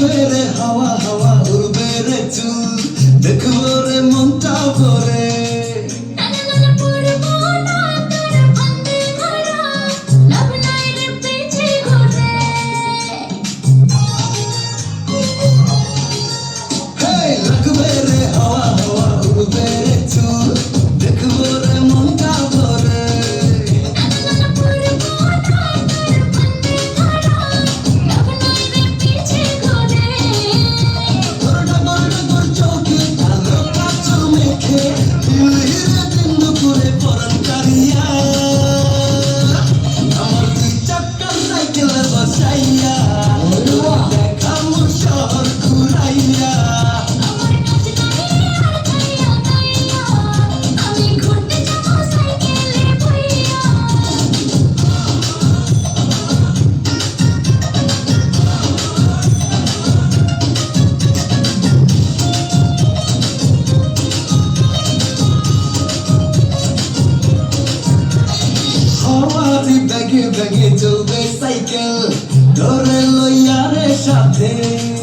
উঠবে রে হাওয়া হাওয়া উড়বে রে চুল। দেখব রে মনটা ভরে। বেগে চলবে সাইকেল। ধরে লইয়া সাথে।